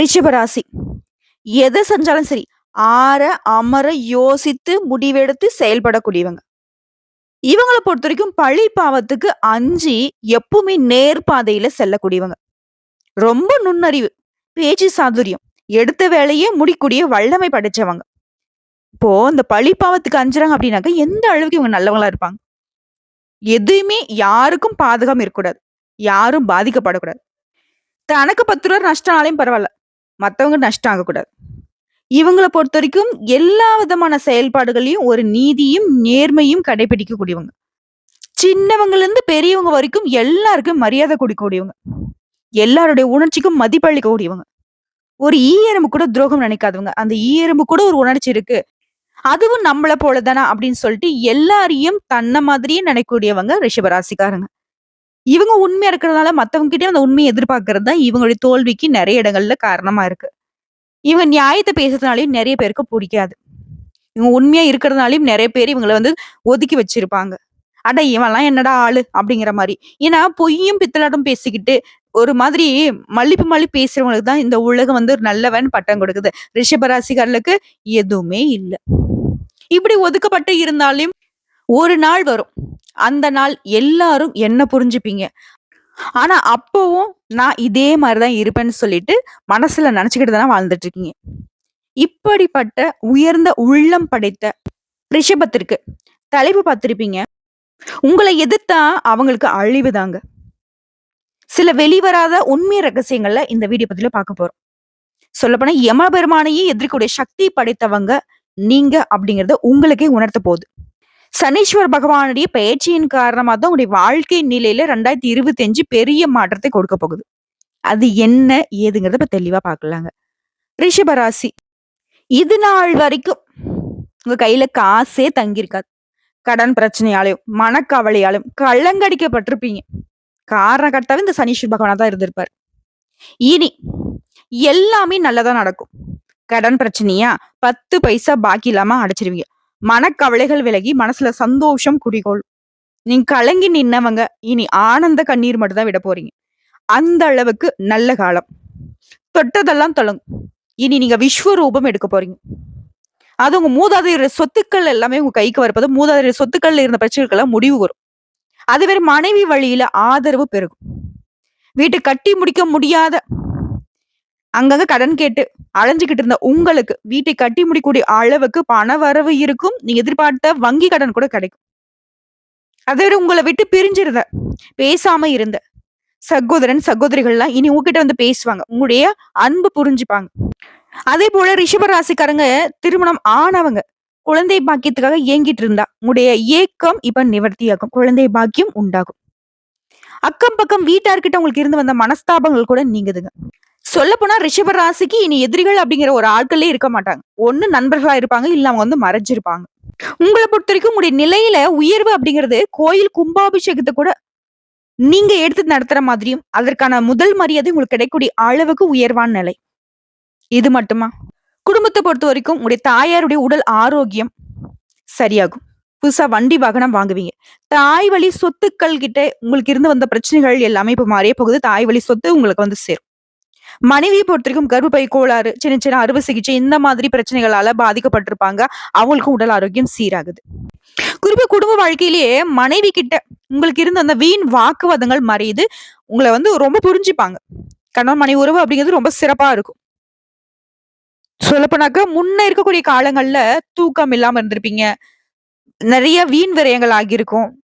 ரிஷபராசி. எதை செஞ்சாலும் சரி ஆற அமர யோசித்து முடிவெடுத்து செயல்படக்கூடியவங்க. இவங்களை பொறுத்த வரைக்கும் பழி பாவத்துக்கு அஞ்சு எப்பவுமே நேர்பாதையில செல்லக்கூடியவங்க. ரொம்ப நுண்ணறிவு பேச்சு சாதுரியம் எடுத்த வேலையே முடிக்கூடிய வல்லமை படைச்சவங்க. இப்போ இந்த பழி பாவத்துக்கு அஞ்சுறாங்க அப்படின்னாக்க எந்த அளவுக்கு இவங்க நல்லவங்களா இருப்பாங்க? எதுவுமே யாருக்கும் பாதகம் இருக்கக்கூடாது யாரும் பாதிக்கப்படக்கூடாது. தனக்கு பத்து ரூபா நஷ்டம் ஆனாலும் பரவாயில்ல மத்தவங்க நஷ்டம் ஆகக்கூடாது. இவங்கள பொறுத்த வரைக்கும் எல்லா விதமான செயல்பாடுகளையும் ஒரு நீதியும் நேர்மையும் கடைபிடிக்கக்கூடியவங்க. சின்னவங்கலேருந்து பெரியவங்க வரைக்கும் எல்லாருக்கும் மரியாதை கொடுக்கக்கூடியவங்க. எல்லாருடைய உணர்ச்சிக்கும் மதிப்பளிக்கக்கூடியவங்க ஒரு ஈ எறும்பு கூட துரோகம் நினைக்காதவங்க. அந்த ஈ எறும்பு கூட ஒரு உணர்ச்சி இருக்கு. அதுவும் நம்மள போலதானா அப்படின்னு சொல்லிட்டு எல்லாரையும் தன்னை மாதிரியே நினைக்கக்கூடியவங்க ரிஷபராசிக்காரங்க. இவங்க உண்மையா இருக்கிறதுனால மத்தவங்க கிட்டே அந்த உண்மையை எதிர்பார்க்கறது தான் இவங்களுடைய தோல்விக்கு நிறைய இடங்கள்ல காரணமா இருக்கு. இவங்க நியாயத்தை பேசுறதுனாலையும் நிறைய பேருக்கு பிடிக்காது. இவங்க உண்மையா இருக்கிறதுனாலையும் நிறைய பேர் இவங்களை வந்து ஒதுக்கி வச்சிருப்பாங்க. அட இவன்லாம் என்னடா ஆளு? அப்படிங்கிற மாதிரி. ஏன்னா பொய்யும் பித்தலாட்டும் பேசிக்கிட்டு ஒரு மாதிரி மல்லிப்பு மல்லி பேசுறவங்களுக்கு தான் இந்த உலகம் வந்து ஒரு நல்லவன் பட்டம் கொடுக்குது. ரிஷபராசிகர்களுக்கு எதுவுமே இல்லை. இப்படி ஒதுக்கப்பட்டு இருந்தாலும் ஒரு நாள் வரும். அந்த நாள் எல்லாரும் என்ன புரிஞ்சுப்பீங்க? ஆனா அப்பவும் நான் இதே மாதிரிதான் இருப்பேன்னு சொல்லிட்டு மனசுல நினைச்சுக்கிட்டு தானே வாழ்ந்துட்டு இருக்கீங்க இப்படிப்பட்ட உயர்ந்த உள்ளம் படைத்த ரிஷபத்திற்கு தலைப்பு பார்த்திருப்பீங்க. உங்களை எதிர்த்தா அவங்களுக்கு அழிவுதாங்க சில வெளிவராத உண்மை ரகசியங்கள்ல இந்த வீடியோ பத்தில பார்க்க போறோம். சொல்லப்போனா யம பெருமானையே எதிர்க்கக்கூடிய சக்தி படைத்தவங்க நீங்க அப்படிங்கறத உங்களுக்கே உணர்த்த போகுது. சனீஸ்வர் பகவானுடைய பயிற்சியின் காரணமாக தான் உங்களுடைய வாழ்க்கை நிலையில ரெண்டாயிரத்தி இருபத்தி அஞ்சு பெரிய மாற்றத்தை கொடுக்க போகுது. அது என்ன ஏதுங்கிறத இப்ப தெளிவா பார்க்கலாங்க. ரிஷபராசி. இது நாள் வரைக்கும் உங்க கையில காசே தங்கியிருக்காது. கடன் பிரச்சனையாலையும் மனக்கவலையாலும் கள்ளங்கடிக்கப்பட்டிருப்பீங்க. காரணம் இந்த சனீஸ்வர் பகவானா தான் இருந்திருப்பார். இனி எல்லாமே நல்லதா நடக்கும். கடன் பிரச்சனையா பத்து பைசா பாக்கி இல்லாம அடைச்சிருவீங்க. மனக்கவலைகள் விலகி மனசுல சந்தோஷம் குடிகோள். நீங்க கலங்கி நின்னவங்க இனி ஆனந்த கண்ணீர் மட்டும்தான் விட போறீங்க. அந்த அளவுக்கு நல்ல காலம். தொட்டதெல்லாம் தொடங்கும் இனி நீங்க விஸ்வரூபம் எடுக்க போறீங்க. அது உங்க மூதாதையர் சொத்துக்கள் எல்லாமே உங்க கைக்கு வரப்போது மூதாதையர் சொத்துக்கள்ல இருந்த பிரச்சனைகள் முடிவு வரும். அது வேற மனைவி வழியில ஆதரவு பெருகும். வீட்டை கட்டி முடிக்க முடியாத அங்கங்க கடன் கேட்டு அலைஞ்சுக்கிட்டு இருந்த உங்களுக்கு வீட்டை கட்டி முடிக்கூடிய அளவுக்கு பண வரவு இருக்கும். நீங்க எதிர்பார்த்த வங்கி கடன் கூட கிடைக்கும். அதே உங்களை விட்டு பிரிஞ்சிருந்த பேசாம இருந்த சகோதரன் சகோதரிகள்லாம் இனி உங்ககிட்ட வந்து பேசுவாங்க. உங்களுடைய அன்பு புரிஞ்சுப்பாங்க. அதே போல ரிஷபராசிக்காரங்க திருமணம் ஆனவங்க குழந்தை பாக்கியத்துக்காக ஏங்கிட்டு இருந்தா உங்களுடைய ஏக்கம் இப்ப நிவர்த்தியாகும். குழந்தை பாக்கியம் உண்டாகும். அக்கம் பக்கம் வீட்டார்கிட்ட உங்களுக்கு இருந்து வந்த மனஸ்தாபங்கள் கூட நீங்குதுங்க. சொல்ல போனா ரிஷப ராசிக்கு இனி எதிரிகள் அப்படிங்கிற ஒரு ஆட்களே இருக்க மாட்டாங்க. ஒண்ணு நண்பர்களா இருப்பாங்க இல்ல அவங்க வந்து மறைஞ்சிருப்பாங்க. உங்களை பொறுத்த வரைக்கும் உங்களுடைய நிலையில உயர்வு அப்படிங்கிறது கோயில் கும்பாபிஷேகத்தை கூட நீங்க எடுத்து நடத்துற மாதிரியும் அதற்கான முதல் மரியாதை உங்களுக்கு கிடைக்கக்கூடிய அளவுக்கு உயர்வான நிலை. இது மட்டுமா? குடும்பத்தை பொறுத்த வரைக்கும் உங்களுடைய தாயாருடைய உடல் ஆரோக்கியம் சரியாகும். புதுசா வண்டி வாகனம் வாங்குவீங்க. தாய் வழி சொத்துக்கள் கிட்ட உங்களுக்கு இருந்து வந்த பிரச்சனைகள் எல்லாமே இப்ப மாறிய போகுது. தாய் வழி சொத்து உங்களுக்கு வந்து சேரும். மனைவியை பொறுத்த வரைக்கும் கர்ப்பப்பை கோளாறு சின்ன சின்ன அறுவை சிகிச்சை இந்த மாதிரி பிரச்சனைகளால பாதிக்கப்பட்டிருப்பாங்க. அவங்களுக்கும் உடல் ஆரோக்கியம் சீராகுது. குறிப்பா குடும்ப வாழ்க்கையிலேயே மனைவி கிட்ட உங்களுக்கு இருந்த அந்த வீண் வாக்குவாதங்கள் மறையுது. உங்களை வந்து ரொம்ப புரிஞ்சுப்பாங்க. கணவன் மனைவி உறவு அப்படிங்கிறது ரொம்ப சிறப்பா இருக்கும். சொல்லப்போனாக்க முன்ன இருக்கக்கூடிய காலங்கள்ல தூக்கம் இல்லாம இருந்திருப்பீங்க. நிறைய வீண் விரயங்கள் ஆகியிருக்கும்.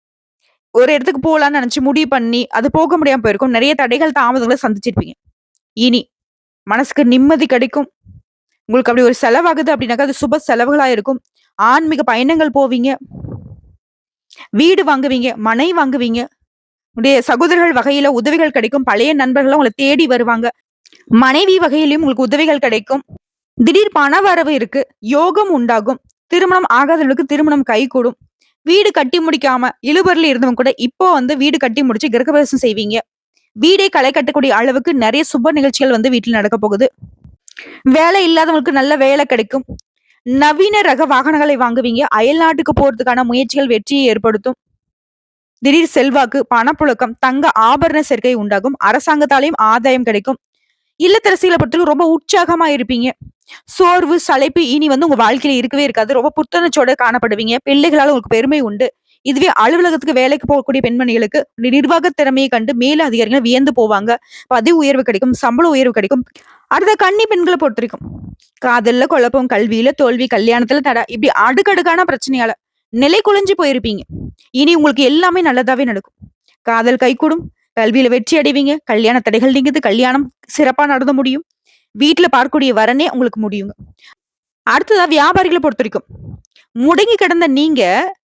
ஒரு இடத்துக்கு போகலான்னு நினைச்சு முடிவு பண்ணி அது போக முடியாம போயிருக்கும். நிறைய தடைகள் தாமதங்களை சந்திச்சிருப்பீங்க. இனி மனசுக்கு நிம்மதி கிடைக்கும். உங்களுக்கு அப்படி ஒரு செலவாகுது அப்படின்னாக்கா அது சுப செலவுகளா இருக்கும் ஆன்மீக பயணங்கள் போவீங்க. வீடு வாங்குவீங்க மனை வாங்குவீங்க. உடைய சகோதரர்கள் வகையில உதவிகள் கிடைக்கும். பழைய நண்பர்களும் உங்களை தேடி வருவாங்க. மனைவி வகையிலையும் உங்களுக்கு உதவிகள் கிடைக்கும். திடீர் பண வரவு இருக்கு. யோகம் உண்டாகும். திருமணம் ஆகாதவர்களுக்கு திருமணம் கை கூடும் வீடு கட்டி முடிக்காம இழுபறில் இருந்தவங்க கூட இப்போ வந்து வீடு கட்டி முடிச்சு கிரகபிரவேசம் செய்வீங்க. வீடே களை கட்டக்கூடிய அளவுக்கு நிறைய சுப நிகழ்ச்சிகள் வந்து வீட்டில் நடக்க போகுது வேலை இல்லாதவங்களுக்கு நல்ல வேலை கிடைக்கும் நவீன ரக வாகனங்களை வாங்குவீங்க அயல் நாட்டுக்கு போறதுக்கான முயற்சிகள் வெற்றியை ஏற்படுத்தும் திடீர் செல்வாக்கு பணப்புழக்கம் தங்க ஆபரண சேர்க்கை உண்டாகும் அரசாங்கத்தாலையும் ஆதாயம் கிடைக்கும் இல்லத்தரசிகளை பொறுத்தவரைக்கும் ரொம்ப உற்சாகமா இருப்பீங்க. சோர்வு, சளைப்பு இனி வந்து உங்க வாழ்க்கையில இருக்கவே இருக்காது. ரொம்ப புத்துணர்ச்சியோட காணப்படுவீங்க. பிள்ளைகளால உங்களுக்கு பெருமை உண்டு. இதுவே அலுவலகத்துக்கு வேலைக்கு போகக்கூடிய பெண்மணிகளுக்கு நிர்வாக திறமையை கண்டு மேல அதிகாரிகள் வியந்து போவாங்க. பதவி உயர்வு கிடைக்கும், சம்பள உயர்வு கிடைக்கும். அடுத்த கன்னி பெண்களை பொறுத்திருக்கும் காதல்ல குழப்பம், கல்வியில தோல்வி, கல்யாணத்துல தடை இப்படி அடுக்கடுக்கான பிரச்சனையால நிலை குலைஞ்சு போயிருப்பீங்க. இனி உங்களுக்கு எல்லாமே நல்லதாவே நடக்கும். காதல் கைகூடும், கல்வியில வெற்றி அடைவீங்க, கல்யாண தடைகள் நீங்குது, கல்யாணம் சிறப்பா நடந்து முடியும். வீட்டுல பார்க்கக்கூடிய வரனே உங்களுக்கு முடியுங்க. அடுத்ததா வியாபாரிகளை பொறுத்த வரைக்கும் முடங்கி கிடந்த நீங்க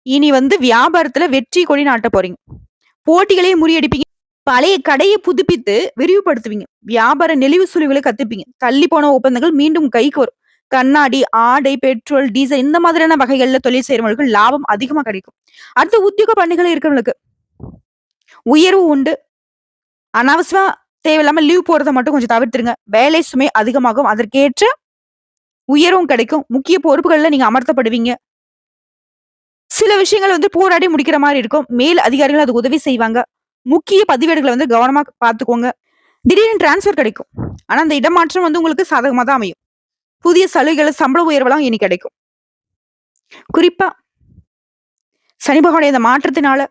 இனி வந்து வியாபாரத்துல வெற்றி கொடி நாட்டப் போறீங்க. போட்டிகளையும் முறியடிப்பீங்க. பழைய கடையை புதுப்பித்து விரிவுபடுத்துவீங்க. வியாபார நெளிவு சுழிவுகளை கத்துப்பீங்க. தள்ளி போன ஒப்பந்தங்கள் மீண்டும் கைக்கு வரும். கண்ணாடி, ஆடை, பெட்ரோல், டீசல் இந்த மாதிரியான வகைகள்ல தொழில் செய்யறவங்களுக்கு லாபம் அதிகமா கிடைக்கும். அடுத்து உத்தியோக பணிகள் இருக்கிறவங்களுக்கு உயர்வு உண்டு. அனாவசியமா தேவையில்லாம லீவ் போடுறத மட்டும் கொஞ்சம் தவிர்த்துருங்க. வேலை சுமை அதிகமாகும். அதற்கேற்ற உயர்வும் கிடைக்கும். முக்கிய பொறுப்புகள்ல நீங்க அமர்த்தப்படுவீங்க. சில விஷயங்கள் வந்து போராடி முடிக்கிற மாதிரி இருக்கும். மேல் அதிகாரிகள் அதுக்கு உதவி செய்வாங்க. முக்கிய பதிவேடுகளை வந்து கவனமா பார்த்துக்கோங்க. திடீர்னு டிரான்ஸ்ஃபர் கிடைக்கும். ஆனா அந்த இடமாற்றம் வந்து உங்களுக்கு சாதகமா தான் அமையும். புதிய சலுகைகள், சம்பள உயர்வெல்லாம் இனி கிடைக்கும். குறிப்பா சனி பகவானுடைய இந்த மாற்றத்தினால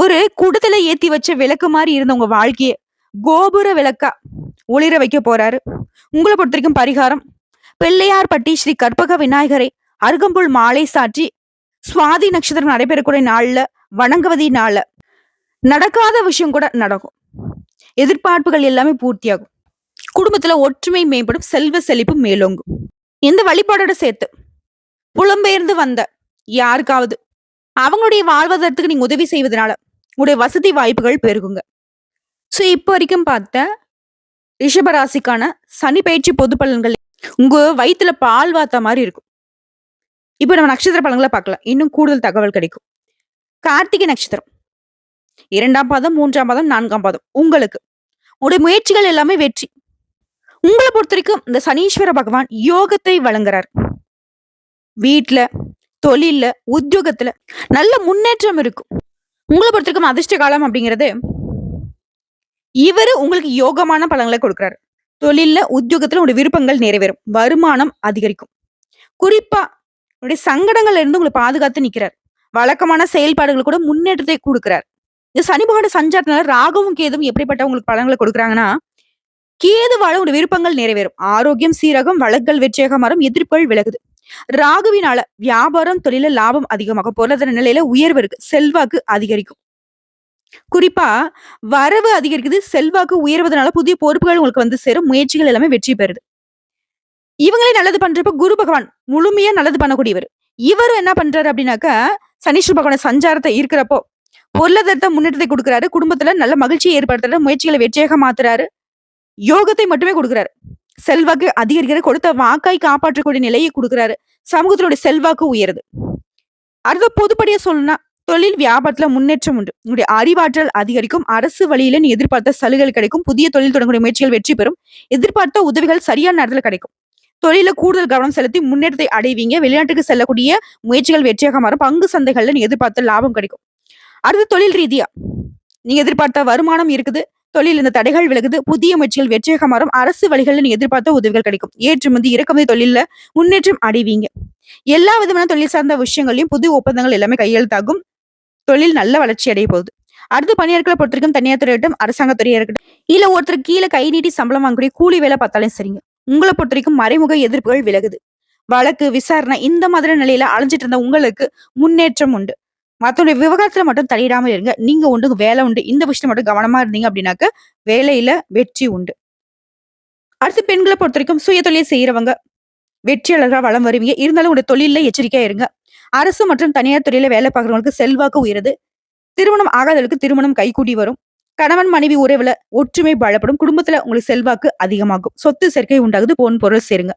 ஒரு குடத்துல ஏத்தி வச்ச விளக்கு மாதிரி இருந்த உங்க வாழ்க்கைய கோபுர விளக்கா ஒளிர வைக்க போறாரு. உங்கள பொறுத்தவரைக்கும் பரிகாரம் பிள்ளையார்பட்டி ஸ்ரீ கற்பக விநாயகரை அருகம்புல் மாலை சாற்றி சுவாதி நட்சத்திரம் நடைபெறக்கூடிய நாள்ல வணங்குவதினால நடக்காத விஷயம் கூட நடக்கும். எதிர்பார்ப்புகள் எல்லாமே பூர்த்தியாகும். குடும்பத்துல ஒற்றுமை மேம்படும், செல்வ செழிப்பு மேலோங்கும். இந்த வழிபாடோட சேர்த்து புலம்பெயர்ந்து வந்த யாருக்காவது அவங்களுடைய வாழ்வாதாரத்துக்கு நீங்க உதவி செய்வதனால உங்களுடைய வசதி வாய்ப்புகள் பெருகுங்க. ஸோ இப்போ வரைக்கும் பார்த்த ரிஷபராசிக்கான சனி பயிற்சி பொது பலன்கள் உங்க வயிற்றுல பால் வாத்த மாதிரி இருக்கும். இப்ப நம்ம நட்சத்திர பலன்களை பார்க்கலாம். இன்னும் கூடுதல் தகவல் கிடைக்கும். கார்த்திகை நட்சத்திரம். இரண்டாம் பாதம், மூன்றாம் பாதம், நான்காம் பாதம் உங்களுக்கு. உடைய முயற்சிகள் எல்லாமே வெற்றி. உங்களை பொறுத்த வரைக்கும் இந்த சனீஸ்வர பகவான் யோகத்தை வழங்குறார். வீட்டுல தொழில்ல, உத்தியோகத்துல நல்ல முன்னேற்றம் இருக்கும். உங்கள பொறுத்தவரைக்கும் அதிர்ஷ்ட காலம் அப்படிங்கிறது இவரு உங்களுக்கு யோகமான பலன்களை கொடுக்குறாரு தொழில்ல, உத்தியோகத்துல உங்களுடைய விருப்பங்கள் நிறைவேறும். வருமானம் அதிகரிக்கும். குறிப்பா உங்களுடைய சங்கடங்கள்ல இருந்து உங்களை பாதுகாத்து நிக்கிறார். வழக்கமான செயல்பாடுகள் கூட முன்னேற்றத்தை கொடுக்கிறார் இந்த சனி சஞ்சாரத்தினால ராகவும் கேதுவும் எப்படிப்பட்ட உங்களுக்கு பலன்களை கொடுக்குறாங்கன்னா, கேதுவால உங்களுடைய விருப்பங்கள் நிறைவேறும். ஆரோக்கியம் சீரகம் வழக்குகள் வெற்றியாக மாறும், எதிர்ப்புகள் விலகுது. ராகுவினால வியாபாரம், தொழில லாபம் அதிகமாகும். பொருளாதார நிலையில உயர்வு இருக்கு. செல்வாக்கு அதிகரிக்கும். குறிப்பா வரவு அதிகரிக்குது, செல்வாக்கு உயர்வதனால புதிய பொறுப்புகள் உங்களுக்கு வந்து சேரும். முயற்சிகள் எல்லாமே வெற்றி பெறுது. இவங்களே நல்லது பண்றப்ப குரு பகவான் முழுமையா நல்லது பண்ணக்கூடியவர். இவர் என்ன பண்றாரு அப்படின்னாக்கா, சனீஸ்வர பகவான சஞ்சாரத்தை இருக்கிறப்போ பொருளாதாரத்தை முன்னேற்றத்தை கொடுக்குறாரு குடும்பத்துல நல்ல மகிழ்ச்சியை ஏற்படுத்துற முயற்சிகளை வெற்றியாக மாத்துறாரு. யோகத்தை மட்டுமே கொடுக்குறாரு செல்வாக்கு அதிகரிக்கிற கொடுத்த வாக்காய் காப்பாற்றக்கூடிய நிலையை கொடுக்குறாரு சமூகத்தினுடைய செல்வாக்கு உயருது. அடுத்த பொதுப்படியா சொல்லணும்னா, தொழில் வியாபாரத்துல முன்னேற்றம் உண்டு. உங்களுடைய அறிவாற்றல் அதிகரிக்கும். அரசு வழியில நீ எதிர்பார்த்த சலுகைகள் கிடைக்கும். புதிய தொழில் தொடங்கக்கூடிய முயற்சிகள் வெற்றி பெறும். எதிர்பார்த்த உதவிகள் சரியான நேரத்துல கிடைக்கும். தொழில கூடுதல் கவனம் செலுத்தி முன்னேற்றத்தை அடைவீங்க. வெளிநாட்டுக்கு செல்லக்கூடிய முயற்சிகள் வெற்றியாக மாறும். பங்கு சந்தைகள்ல நீங்க எதிர்பார்த்த லாபம் கிடைக்கும். அடுத்து தொழில் ரீதியா நீங்க எதிர்பார்த்த வருமானம் இருக்குது. தொழில் இந்த தடைகள் விலகுது. புதிய முயற்சிகள் வெற்றியாக மாறும். அரசு வழிகளில் நீங்க எதிர்பார்த்த உதவிகள் கிடைக்கும். ஏற்றுமதி, இறக்குமதி தொழில முன்னேற்றம் அடைவீங்க. எல்லா விதமான தொழில் சார்ந்த விஷயங்கள்லயும் புது ஒப்பந்தங்கள் எல்லாமே கையெழுத்தாகும். தொழில் நல்ல வளர்ச்சி அடைய போகுது. அடுத்து பணியாட்கள பொறுத்தவரைக்கும் தனியார் துறையிட்டும் அரசாங்க துறையா இருக்கட்டும், இல்ல ஒருத்தர் கீழ கை நீட்டி சம்பளம் வாங்கக்கூடிய கூலி வேலை பார்த்தாலும் சரிங்க. உங்கள பொறுத்தவரைக்கும் மறைமுக எதிர்ப்புகள் விலகுது. வழக்கு, விசாரணை இந்த மாதிரி நிலையில அலைஞ்சிட்டு இருந்த உங்களுக்கு முன்னேற்றம் உண்டு. மத்தவங்களுடைய விவகாரத்துல மட்டும் தலையிடாமல் இருங்க. நீங்க உண்டு, வேலை உண்டு. இந்த விஷயம் மட்டும் கவனமா இருந்தீங்க அப்படின்னாக்க, வேலையில வெற்றி உண்டு. அடுத்து பெண்கள பொறுத்தவரைக்கும் சுய தொழில் செய்யறவங்க வெற்றியாளர்களா வளம் வருவீங்க. இருந்தாலும் உங்களுடைய தொழில எச்சரிக்கையா இருங்க. அரசு மற்றும் தனியார் துறையில வேலை பார்க்குறவங்களுக்கு செல்வாக்கு உயருது. திருமணம் ஆகாதவர்களுக்கு திருமணம் கைகூடி வரும். கணவன், மனைவி உறவுல ஒற்றுமை பலப்படும். குடும்பத்துல உங்களுக்கு செல்வாக்கு அதிகமாகும். சொத்து சேர்க்கை உண்டாகுது. போன் பொருள் சேருங்க.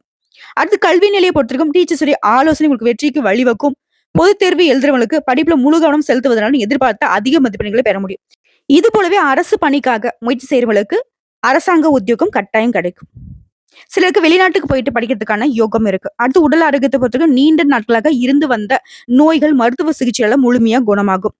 அடுத்து கல்வி நிலையை பொறுத்திருக்கும் டீச்சர்ஸ் உடைய ஆலோசனை உங்களுக்கு வெற்றிக்கு வழிவகுக்கும். பொது தேர்வு எழுதுறவங்களுக்கு படிப்புல முழு கவனம் செலுத்துவதனால எதிர்பார்த்த அதிக மதிப்பெண்களை பெற முடியும். இது போலவே அரசு பணிக்காக முயற்சி செய்யறவங்களுக்கு அரசாங்க உத்தியோகம் கட்டாயம் கிடைக்கும். சிலருக்கு வெளிநாட்டுக்கு போயிட்டு படிக்கிறதுக்கான யோகம் இருக்கு. அடுத்து உடல் ஆரோக்கியத்தை பொறுத்தவரைக்கும் நீண்ட நாட்களாக இருந்து வந்த நோய்கள் மருத்துவ சிகிச்சையால முழுமையா குணமாகும்.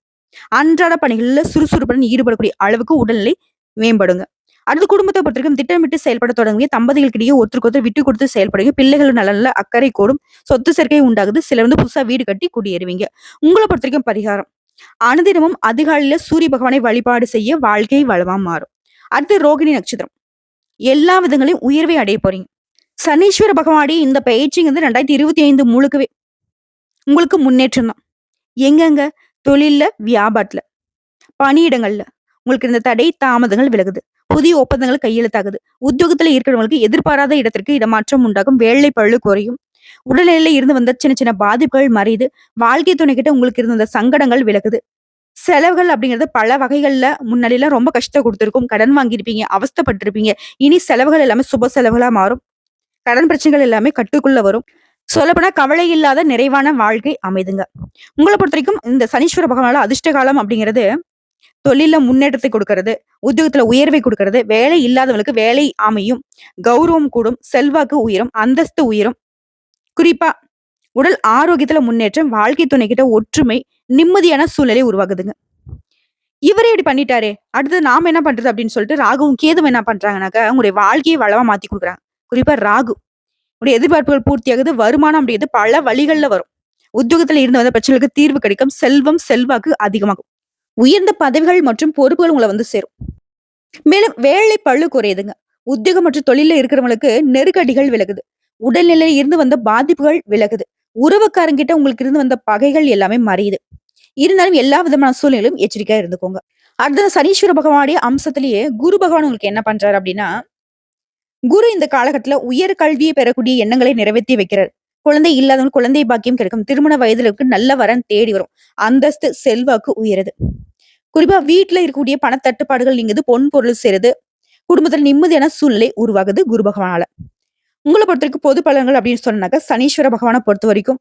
அன்றாட பணிகளில் சுறுசுறுப்புடன் ஈடுபடக்கூடிய அளவுக்கு உடல்நிலை மேம்படுங்க. அடுத்து குடும்பத்தை பொறுத்தவரைக்கும் திட்டமிட்டு செயல்பட தொடங்கிய தம்பதிகளுக்கிடையே ஒருத்தருக்கு ஒருத்தர் விட்டு கொடுத்து செயல்படுவீங்க. பிள்ளைகள் நல்ல அக்கறை கூடும். சொத்து சேர்க்கை உண்டாகுது. சிலர் வந்து புதுசா வீடு கட்டி குடியேறுவீங்க. உங்களை பொறுத்திருக்கும் பரிகாரம். அனுதினமும் அதிகாலையில சூரிய பகவானை வழிபாடு செய்ய வாழ்க்கை வளமா மாறும். அடுத்து ரோகிணி நட்சத்திரம். எல்லா விதங்களையும் உயர்வை அடைய போறீங்க. சனீஸ்வர பகவானுடைய இந்த பயிற்சிங்கிறது 2025 முழுக்கவே உங்களுக்கு முன்னேற்றம் தான். எங்கெங்க? தொழில்ல, வியாபாரத்துல, பணியிடங்கள்ல உங்களுக்கு இருந்த தடை, தாமதங்கள் விலகுது. புதிய ஒப்பந்தங்கள் கையெழுத்தாகுது. உத்தியோகத்துல இருக்கிறவங்களுக்கு எதிர்பாராத இடத்திற்கு இடமாற்றம் உண்டாகும். வேலை பழு குறையும். உடல்நிலையில இருந்து வந்த சின்ன சின்ன பாதிப்புகள் மறையுது. வாழ்க்கை துணை கிட்ட உங்களுக்கு இருந்த சங்கடங்கள் விலகுது. செலவுகள் அப்படிங்கிறது பல வகைகள்ல முன்னாடியில ரொம்ப கஷ்டம் கொடுத்துருக்கும் கடன் வாங்கியிருப்பீங்க, அவஸ்தைப்பட்டிருப்பீங்க. இனி செலவுகள் எல்லாமே சுப செலவுகளா மாறும். கடன் பிரச்சனைகள் எல்லாமே கட்டுக்குள்ள வரும். சொல்லப்போனா கவலை இல்லாத நிறைவான வாழ்க்கை அமைதுங்க. பொறுத்த வரைக்கும் இந்த சனீஸ்வர பகவானால அதிர்ஷ்ட காலம் அப்படிங்கிறது, தொழில முன்னேற்றத்தை கொடுக்கறது உத்தியோகத்துல உயர்வை கொடுக்கறது வேலை இல்லாதவங்களுக்கு வேலை அமையும், கௌரவம் கூடும், செல்வாக்கு உயரும், அந்தஸ்து உயரும். குறிப்பா உடல் ஆரோக்கியத்துல முன்னேற்றம், வாழ்க்கை துணை கிட்ட ஒற்றுமை, நிம்மதியான சூழ்நிலை உருவாகுதுங்க. இவரே இப்படி பண்ணிட்டாரே! அடுத்து நாம என்ன பண்றது அப்படின்னு சொல்லிட்டு ராகுவும், கேதுவும் என்ன பண்றாங்கனாக்க உங்களுடைய வாழ்க்கையை வளமா மாத்தி கொடுக்குறாங்க குறிப்பா ராகு. உடைய எதிர்பார்ப்புகள் பூர்த்தியாகுது. வருமானம் அப்படிங்கிறது பல வழிகள்ல வரும். உத்தியோகத்தில் இருந்து வந்த பிரச்சனைகளுக்கு தீர்வு கிடைக்கும். செல்வம், செல்வாக்கு அதிகமாகும். உயர்ந்த பதவிகள் மற்றும் பொறுப்புகள் உங்களை வந்து சேரும். மேலும் வேலை பழு குறையுதுங்க. உத்தியோகம் மற்றும் தொழில இருக்கிறவங்களுக்கு நெருக்கடிகள் விலகுது. உடல்நிலையில இருந்து வந்த பாதிப்புகள் விலகுது. உறவுக்காரங்கிட்ட உங்களுக்கு இருந்து வந்த பகைகள் எல்லாமே மறையுது. இருந்தாலும் எல்லா விதமான சூழ்நிலையிலும் எச்சரிக்கையா இருந்துக்கோங்க. அடுத்தது சனீஸ்வர பகவானுடைய அம்சத்திலேயே குரு பகவான் உங்களுக்கு என்ன பண்றாரு அப்படின்னா, குரு இந்த காலகட்டத்துல உயர் கல்வியை பெறக்கூடிய எண்ணங்களை நிறைவேத்தி வைக்கிறார். குழந்தை இல்லாதவன் குழந்தை பாக்கியம் கிடைக்கும். திருமண வயதிலிருக்கு நல்ல வரன் தேடி வரும். அந்தஸ்து, செல்வாக்கு உயருது. குறிப்பா வீட்டுல இருக்கக்கூடிய பணத்தட்டுப்பாடுகள் நீங்குது. பொன் பொருள் சேருது. குடும்பத்துல நிம்மதியான சூழ்நிலை உருவாகுது குரு பகவானால. உங்கள பொறுத்தவரைக்கும் பொது பலன்கள் அப்படின்னு சொன்னாக்க, சனீஸ்வர பகவான பொறுத்தவரைக்கும்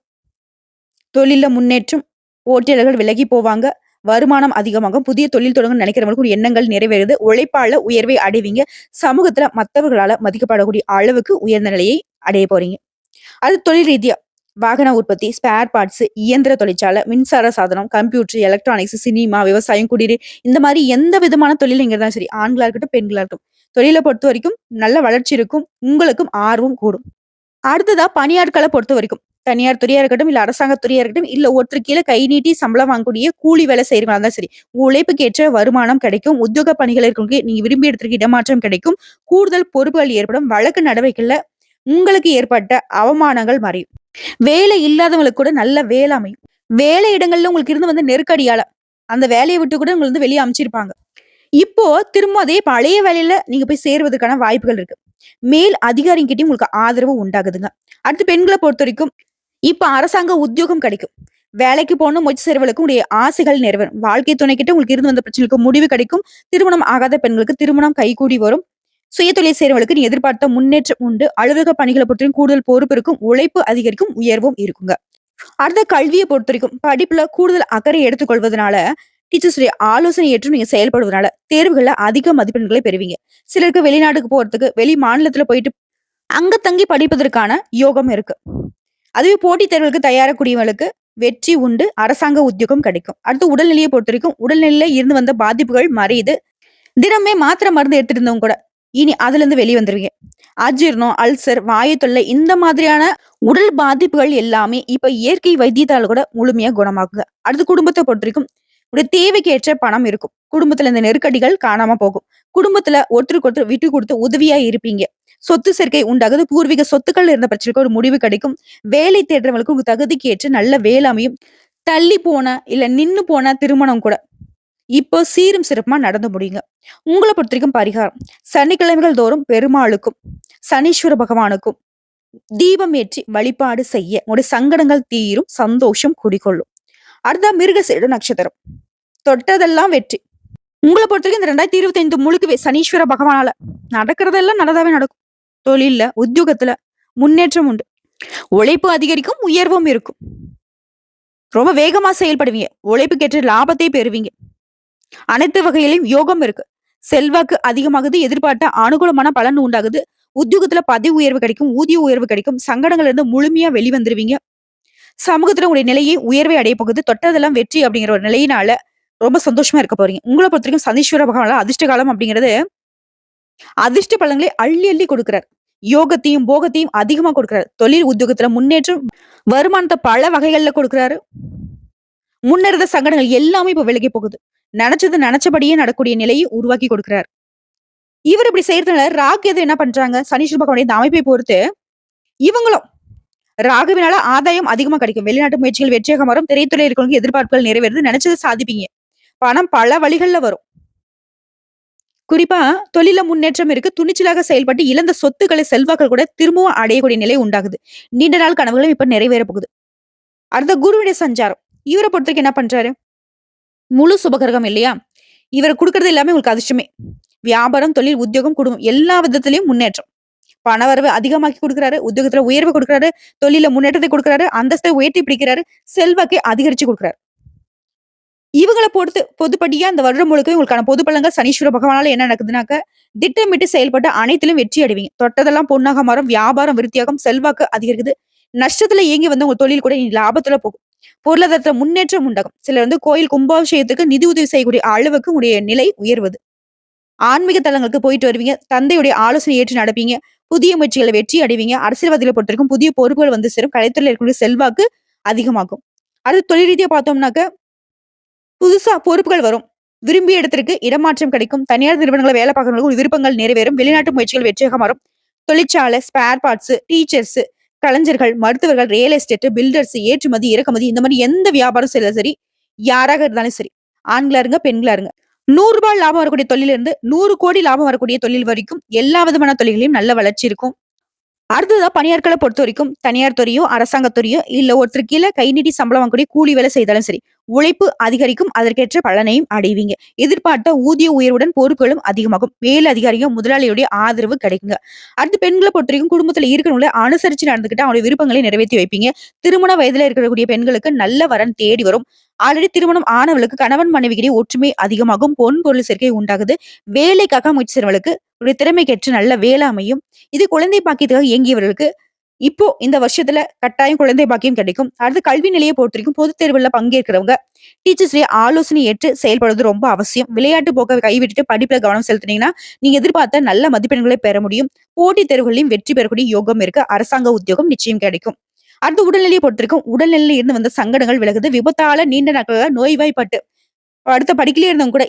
தொழில முன்னேற்றம், போட்டியாளர்கள் விலகி போவாங்க. வருமானம் அதிகமாகும். புதிய தொழில் தொடங்க நினைக்கிறவங்களுக்கு ஒரு எண்ணங்கள் நிறைவேறுது. உழைப்பால உயர்வை அடைவீங்க. சமூகத்துல மற்றவர்களால மதிக்கப்படக்கூடிய அளவுக்கு உயர்ந்த நிலையை அடைய போறீங்க. அது தொழில் ரீதியா வாகன உற்பத்தி, ஸ்பேர் பார்ட்ஸ், இயந்திர தொழிற்சாலை, மின்சார சாதனம், கம்ப்யூட்டர், எலக்ட்ரானிக்ஸ், சினிமா, விவசாயம், குடிநீர் இந்த மாதிரி எந்த விதமான தொழில் இங்கே இருந்தாலும் சரி, ஆண்களா இருக்கட்டும், பெண்களா இருக்கட்டும். தொழிலை பொறுத்த வரைக்கும் நல்ல வளர்ச்சி இருக்கும். உங்களுக்கும் ஆர்வம் கூடும். அடுத்ததா பணியாட்களை பொறுத்த வரைக்கும் தனியார் துறையா இருக்கட்டும், இல்ல அரசாங்க துறையா இருக்கட்டும், இல்ல ஒருத்தர் கீழே கை நீட்டி சம்பளம் வாங்கக்கூடிய கூலி வேலை செய்யறவங்களா இருந்தாலும் சரி, உழைப்புக்கு ஏற்ற வருமானம் கிடைக்கும். உத்தியோக பணிகள் இருக்கவங்களுக்கு நீங்க விரும்பிய இடத்திற்கு இடமாற்றம் கிடைக்கும். கூடுதல் பொறுப்புகள் ஏற்படும். வழக்கு நடவடிக்கைகள்ல உங்களுக்கு ஏற்பட்ட அவமானங்கள் மறையும். வேலை இல்லாதவங்களுக்கு கூட நல்ல வேலை அமையும். வேலை இடங்கள்ல உங்களுக்கு இருந்து வந்து நெருக்கடியால, அந்த வேலையை விட்டு கூட உங்களுக்கு வந்து வெளியே அமைச்சிருப்பாங்க இப்போ திரும்ப அதே பழைய வேலையில நீங்க போய் சேருவதற்கான வாய்ப்புகள் இருக்கு. மேல் அதிகாரிகிட்டயும் உங்களுக்கு ஆதரவு உண்டாகுதுங்க. அடுத்து பெண்களை பொறுத்த வரைக்கும் இப்ப அரசாங்க உத்தியோகம் கிடைக்கும். வேலைக்கு போகணும் முயற்சி செய்வர்களுக்கு உங்களுடைய ஆசைகள் நிறைவேறும். வாழ்க்கை துணைக்கிட்ட உங்களுக்கு இருந்து வந்த பிரச்சனைகளுக்கு முடிவு கிடைக்கும். திருமணம் ஆகாத பெண்களுக்கு திருமணம் கைகூடி வரும். சுயதொழில் செய்றவங்களுக்கு நீ எதிர்பார்த்த முன்னேற்றம் உண்டு. அலுவலக பணிகளை பொறுத்தவரைக்கும் கூடுதல் பொறுப்பு இருக்கும். உழைப்பு அதிகரிக்கும். உயர்வும் இருக்குங்க. அடுத்த கல்வியை பொறுத்தவரைக்கும், படிப்புல கூடுதல் அக்கறை எடுத்துக்கொள்வதனால, டீச்சர்ஸுடைய ஆலோசனை ஏற்று நீங்க செயல்படுவதனால, தேர்வுகள்ல அதிக மதிப்பெண்களை பெறுவீங்க. சிலருக்கு வெளிநாட்டுக்கு போறதுக்கு, வெளி மாநிலத்துல போயிட்டு அங்க தங்கி படிப்பதற்கான யோகம் இருக்கு. அதுவே போட்டித் தேர்வுகளுக்கு தயாராகக்கூடியவங்களுக்கு வெற்றி உண்டு. அரசாங்க உத்தியோகம் கிடைக்கும். அடுத்து உடல்நிலைய பொறுத்தவரைக்கும், உடல்நிலையில இருந்து வந்த பாதிப்புகள் மறையுது. தினமே மாத்திரை மருந்து எடுத்துட்டு இருந்தவங்க கூட, இனி அதுல இருந்து வெளிய வந்துருவீங்க. அஜீர்ணம் அல்சர், வாயு தொல்லை இந்த மாதிரியான உடல் பாதிப்புகள் எல்லாமே இப்ப இயற்கை வைத்தியத்தால கூட முழுமையா குணமாகுங்க. அடுத்து குடும்பத்தை பொறுத்த வரைக்கும் தேவைக்கு ஏற்ற பணம் இருக்கும். குடும்பத்துல இந்த நெருக்கடிகள் காணாம போகும். குடும்பத்துல ஒருத்தருக்கு ஒருத்தர் விட்டு கொடுத்து உதவியா இருப்பீங்க. சொத்து சேர்க்கை உண்டாகுது. பூர்வீக சொத்துக்கள் இருந்த பிரச்சனைக்கு ஒரு முடிவு கிடைக்கும். வேலை தேடுறவங்களுக்கு உங்க தகுதிக்கு ஏற்ற நல்ல வேலை அமையும். தள்ளி போன, இல்ல நின்னு போன திருமணம் கூட, இப்போ சீரும் சிறப்புமா நடந்து முடியுங்க. உங்கள பொறுத்தவரைக்கும் பரிகாரம். சனிக்கிழமைகள் தோறும் பெருமாளுக்கும், சனீஸ்வர பகவானுக்கும் தீபம் ஏற்றி வழிபாடு செய்ய உங்களுடைய சங்கடங்கள் தீரும். சந்தோஷம் குடிகொள்ளும். அடுத்ததா மிருகசீடு நட்சத்திரம். தொட்டதெல்லாம் வெற்றி. உங்கள பொறுத்தவரைக்கும் இந்த 2025 முழுக்கவே சனீஸ்வர பகவானால நடக்கிறதெல்லாம் நல்லதாவே நடக்கும். தொழில்ல, உத்தியோகத்துல முன்னேற்றம் உண்டு. உழைப்பு அதிகரிக்கும். உயர்வும் இருக்கும். ரொம்ப வேகமா செயல்படுவீங்க. உழைப்புக்கேற்ற லாபத்தை பெறுவீங்க. அனைத்து வகையிலும் யோகம் இருக்கு. செல்வாக்கு அதிகமாகுது. எதிர்பார்த்த அனுகூலமான பலன் உண்டாகுது. உத்தியோகத்துல பதவி உயர்வு கிடைக்கும். ஊதிய உயர்வு கிடைக்கும். சங்கடங்கள்ல இருந்து முழுமையா வெளிவந்துருவீங்க. சமூகத்துல உங்களுடைய நிலையை உயர்வை அடைய போகுது. தொட்டதெல்லாம் வெற்றி அப்படிங்கிற ஒரு நிலையினால ரொம்ப சந்தோஷமா இருக்க போறீங்க. உங்களை பொறுத்த வரைக்கும் சனீஸ்வர பகவான அதிர்ஷ்ட காலம் அப்படிங்கிறது அதிர்ஷ்ட பலன்களை அள்ளி அள்ளி கொடுக்கிறார். யோகத்தையும் போகத்தையும் அதிகமா கொடுக்கிறார். தொழில் உத்தியோகத்துல முன்னேற்றம் வருமானத்தை பல வகைகள்ல கொடுக்கிறாரு. முன்னிருந்த சங்கடங்கள் எல்லாமே இப்ப விலகி போகுது. நினைச்சது நினைச்சபடியே நடக்கூடிய நிலையை உருவாக்கி கொடுக்கிறார். இவர் இப்படி செய்யறதுனால ராகு எது என்ன பண்றாங்க? சனீஸ்வர பகவானுடைய இந்த அமைப்பை பொறுத்து இவங்களும் ராகுவினால ஆதாயம் அதிகமா கிடைக்கும். வெளிநாட்டு முயற்சிகள் வெற்றியாக வரும் திரைத்துறை இருக்கிறவங்க எதிர்பார்ப்புகள் நிறைவேறது. நினைச்சது சாதிப்பீங்க. பணம் பல வழிகள்ல வரும். குறிப்பா தொழில முன்னேற்றம் இருக்கு. துணிச்சலாக செயல்பட்டு இழந்த சொத்துக்களை செல்வாக்கள் கூட திரும்பவும் அடையக்கூடிய நிலை உண்டாகுது. நீண்ட நாள் கனவுகளும் இப்ப நிறைவேற போகுது. அடுத்த குருவுடைய சஞ்சாரம். இவரை பொறுத்தவரைக்கும் என்ன பண்றாரு? முழு சுபகரகம் இல்லையா? இவர் கொடுக்கறது எல்லாமே உங்களுக்கு அதிர்ஷ்டமே. வியாபாரம் தொழில் உத்தியோகம் குடும்பம் எல்லா விதத்திலையும் முன்னேற்றம். பணவரவு அதிகமாக்கி கொடுக்குறாரு. உத்தியோகத்துல உயர்வு கொடுக்குறாரு. தொழில முன்னேற்றத்தை கொடுக்குறாரு. அந்தஸ்தை உயர்த்தி பிடிக்கிறாரு. செல்வாக்கை அதிகரிச்சு கொடுக்குறாரு. இவங்களை பொறுத்து பொதுப்படியா அந்த வருடம் முழுக்க உங்களுக்கான பொது பலன்கள் சனீஸ்வர பகவானால என்ன நடக்குதுனாக்க திட்டமிட்டு செயல்பட்டு அனைத்திலும் வெற்றி அடைவீங்க. தொட்டதெல்லாம் பொன்னாக மாறும் வியாபாரம் விருத்தியாகும் செல்வாக்கு அதிகரிக்குது. நஷ்டத்துல இயங்கி வந்து உங்க தொழில் கூட நீ லாபத்துல போகும். பொருளாதாரத்துல முன்னேற்றம் உண்டாகும். சிலர் வந்து கோயில் கும்பாபிஷேகத்துக்கு நிதி உதவி செய்யக்கூடிய அளவுக்கு உடைய நிலை உயர்வது. ஆன்மீக தலங்களுக்கு போயிட்டு வருவீங்க. தந்தையுடைய ஆலோசனை ஏற்று நடப்பீங்க. புதிய முயற்சிகளை வெற்றி அடைவீங்க. அரசியல்வாதிகளை பொறுத்த வரைக்கும் புதிய பொறுப்புகள் வந்து சேரும். கலைத்துறையில் இருக்கக்கூடிய செல்வாக்கு அதிகமாகும். அடுத்து தொழில் ரீதியா பார்த்தோம்னாக்க புதுசா பொறுப்புகள் வரும். விரும்பிய இடத்திற்கு இடமாற்றம் கிடைக்கும். தனியார் நிறுவனங்களை வேலை பார்க்கறவங்களுக்கு விருப்பங்கள் நிறைவேறும். வெளிநாட்டு முயற்சிகள் வெற்றியாக மாறும். தொழிற்சாலை ஸ்பேர் பார்ட்ஸ் டீச்சர்ஸ் கலைஞர்கள் மருத்துவர்கள் ரியல் எஸ்டேட் பில்டர்ஸ் ஏற்றுமதி இறக்குமதி இந்த மாதிரி எந்த வியாபாரம் செய்யல சரி யாராக இருந்தாலும் சரி ஆண்களா இருங்க பெண்களா இருங்க. நூறு ரூபாய் லாபம் வரக்கூடிய தொழிலிருந்து நூறு கோடி லாபம் வரக்கூடிய தொழில் வரைக்கும் எல்லா விதமான தொழில்களையும் நல்ல வளர்ச்சி இருக்கும். அடுத்ததான் பணியாட்களை பொறுத்த வரைக்கும் தனியார் துறையோ அரசாங்கத்துறையோ இல்ல ஒருத்தர் கீழே கை நீட்டி சம்பளம் வாங்கக்கூடிய கூலி வேலை செய்தாலும் சரி உழைப்பு அதிகரிக்கும் அதற்கேற்ற பலனையும் அடைவீங்க. எதிர்பார்த்த ஊதிய உயர்வுடன் பொறுப்புகளும் அதிகமாகும். மேல் அதிகாரியும் முதலாளியுடைய ஆதரவு கிடைக்குங்க. அடுத்து பெண்களை பொறுத்த வரைக்கும் குடும்பத்துல இருக்கிறவங்களை அனுசரிச்சு நடந்துகிட்டு அவங்களுடைய விருப்பங்களை நிறைவேற்றி வைப்பீங்க. திருமண வயதுல இருக்கக்கூடிய பெண்களுக்கு நல்ல வரன் தேடி வரும். ஆல்ரெடி திருமணம் ஆனவளுக்கு கணவன் மனைவிக்கிடையே ஒற்றுமை அதிகமாகும். பொன் பொருள் சேர்க்கை உண்டாகுது. வேலைக்காக முயற்சி செய்வர்களுக்கு உடைய திறமைக்கேற்ற நல்ல வேலை அமையும் இது குழந்தை பாக்கியத்துக்காக இயங்கியவர்களுக்கு இப்போ இந்த வருஷத்துல கட்டாயம் குழந்தை பாக்கியம் கிடைக்கும். அடுத்து கல்வி நிலையை பொறுத்த வரைக்கும் பொதுத் தேர்வுல பங்கேற்கிறவங்க டீச்சர்ஸ்டைய ஆலோசனை ஏற்று செயல்படுவது ரொம்ப அவசியம். விளையாட்டு போக்க கைவிட்டுட்டு படிப்புல கவனம் செலுத்தினீங்கன்னா நீங்க எதிர்பார்த்த நல்ல மதிப்பெண்களை பெற முடியும். போட்டித் தேர்வுகளையும் வெற்றி பெறக்கூடிய யோகம் இருக்கு. அரசாங்க உத்தியோகம் நிச்சயம் கிடைக்கும். அடுத்து உடல்நிலையை பொறுத்த வரைக்கும் உடல்நிலையில இருந்து வந்த சங்கடங்கள் விலகுது. விபத்தால நீண்ட நாட்களாக நோய்வாய்ப்பட்டு அடுத்த படிக்கலே இருந்தவங்க கூட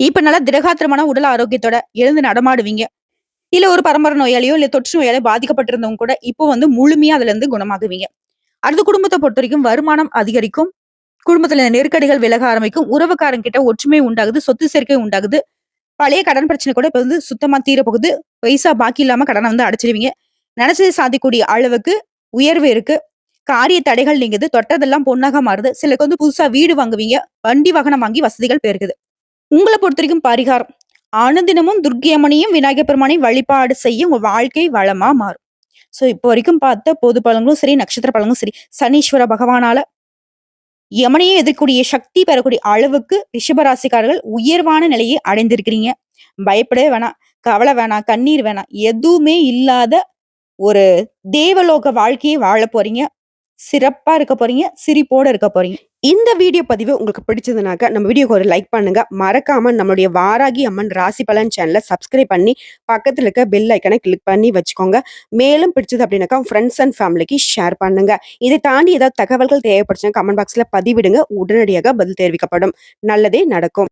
இப்ப நல்லா திரகாத்திரமான உடல் ஆரோக்கியத்தோட எழுந்து நடமாடுவீங்க. இல்ல ஒரு பரம்பரை நோயாளியோ இல்ல தொற்று நோயால பாதிக்கப்பட்டிருந்தவங்க கூட இப்போ வந்து முழுமையா அதுல இருந்து குணமாகுவீங்க. அடுத்த குடும்பத்தை பொறுத்த வரைக்கும் வருமானம் அதிகரிக்கும். குடும்பத்துல நெருக்கடிகள் விலக ஆரம்பிக்கும். உறவுக்காரங்க கிட்ட ஒற்றுமை உண்டாகுது சொத்து சேர்க்கை உண்டாகுது. பழைய கடன் பிரச்சனை கூட இப்ப வந்து சுத்தமா தீரப்போகுது. பைசா பாக்கி இல்லாம கடனை வந்து அடைச்சிருவீங்க. நினைச்சதை சாதிக்கூடிய அளவுக்கு உயர்வு இருக்கு. காரிய தடைகள் நீங்குது. தொட்டதெல்லாம் பொன்னாக மாறுது. சிலருக்கு வந்து புதுசா வீடு வாங்குவீங்க. வண்டி வாகனம் வாங்கி வசதிகள் பெருகுது. உங்களை பொறுத்த வரைக்கும் பரிகாரம். அனுதினமும் துர்க்கியம்மனையும் விநாயகர் பெருமானையும் வழிபாடு செய்ய உங்க வாழ்க்கை வளமா மாறும். ஸோ இப்போ வரைக்கும் பார்த்த பொது பழங்களும் சரி நட்சத்திர பழங்களும் சரி சனீஸ்வர பகவானால யமனையே எதிர்க்கூடிய சக்தி பெறக்கூடிய அளவுக்கு ரிஷபராசிக்காரர்கள் உயர்வான நிலையை அடைந்திருக்கிறீங்க. பயப்படவே வேணாம் கவலை வேணாம் கண்ணீர் வேணாம் எதுவுமே இல்லாத ஒரு தேவலோக வாழ்க்கையை வாழ போறீங்க. சிறப்பாக இருக்க போறீங்க சிரிப்போட இருக்க போறீங்க. இந்த வீடியோ பதிவு உங்களுக்கு பிடிச்சதுனாக்க நம்ம வீடியோக்கு ஒரு லைக் பண்ணுங்க. மறக்காம நம்மளுடைய வாராகி அம்மன் ராசி பலன் சேனலை சப்ஸ்கிரைப் பண்ணி பக்கத்தில் இருக்க பெல் ஐக்கனை கிளிக் பண்ணி வச்சுக்கோங்க. மேலும் பிடிச்சது அப்படின்னாக்கா ஃப்ரெண்ட்ஸ் அண்ட் ஃபேமிலிக்கு ஷேர் பண்ணுங்க. இதை தாண்டி ஏதாவது தகவல்கள் தேவைப்படுச்சுன்னா கமெண்ட் பாக்ஸில் பதிவிடுங்க. உடனடியாக பதில் தெரிவிக்கப்படும். நல்லதே நடக்கும்.